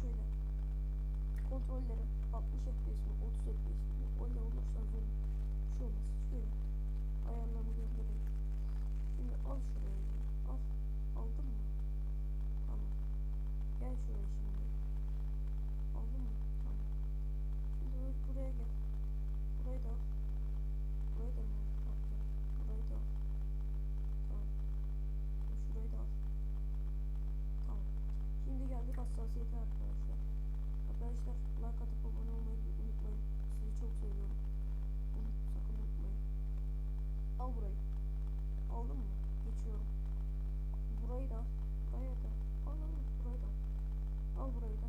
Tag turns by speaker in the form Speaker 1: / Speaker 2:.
Speaker 1: şöyle. Kontrollerim 60 FPS mi 30 FPS mi öyle olursa zoom şu olmaz. Şöyle ayarlarımı göndereyim. Şimdi al şuraya. Al. Aldın mı? Tamam. Gel şuraya şimdi. hassasiyeti arkadaşlar. Arkadaşlar like atıp abone olmayı unutmayın. Sizi çok seviyorum. Bunu sakın unutmayın. Al burayı. Aldın mı? Geçiyorum. Burayı da. Burayı da. Al al burayı da. Al burayı da.